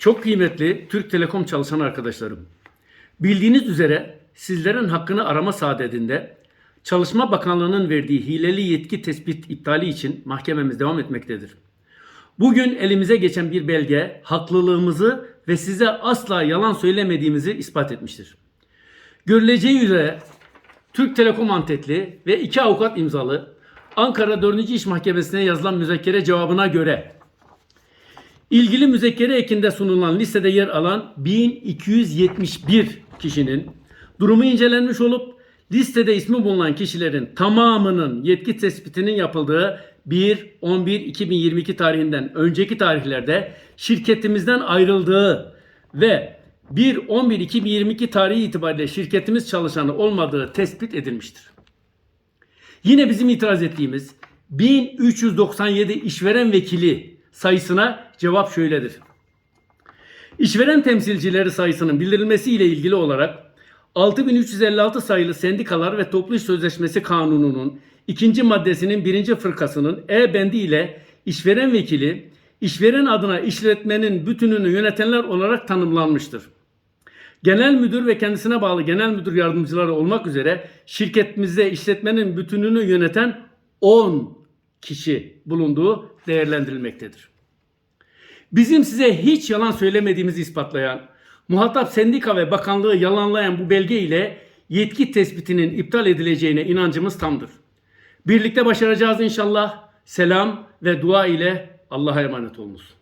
Çok kıymetli Türk Telekom çalışan arkadaşlarım. Bildiğiniz üzere sizlerin hakkını arama saadetinde Çalışma Bakanlığı'nın verdiği hileli yetki tespit iptali için mahkememiz devam etmektedir. Bugün elimize geçen bir belge haklılığımızı ve size asla yalan söylemediğimizi ispat etmiştir. Görüleceği üzere Türk Telekom Antetli ve iki avukat imzalı Ankara 4. İş Mahkemesi'ne yazılan müzekkere cevabına göre ilgili müzekkere ekinde sunulan listede yer alan 1271 kişinin durumu incelenmiş olup listede ismi bulunan kişilerin tamamının yetki tespitinin yapıldığı 1-11-2022 tarihinden önceki tarihlerde şirketimizden ayrıldığı ve 1-11-2022 tarihi itibariyle şirketimiz çalışanı olmadığı tespit edilmiştir. Yine bizim itiraz ettiğimiz 1397 işveren vekili sayısına cevap şöyledir. İşveren temsilcileri sayısının bildirilmesi ile ilgili olarak 6356 sayılı Sendikalar ve Toplu İş Sözleşmesi Kanunu'nun ikinci maddesinin birinci fırkasının E bendi ile işveren vekili, işveren adına işletmenin bütününü yönetenler olarak tanımlanmıştır. Genel müdür ve kendisine bağlı genel müdür yardımcıları olmak üzere şirketimizde işletmenin bütününü yöneten 10 kişi bulunduğu değerlendirilmektedir. Bizim size hiç yalan söylemediğimizi ispatlayan, muhatap sendika ve bakanlığı yalanlayan bu belge ile yetki tespitinin iptal edileceğine inancımız tamdır. Birlikte başaracağız inşallah. Selam ve dua ile Allah'a emanet olunuz.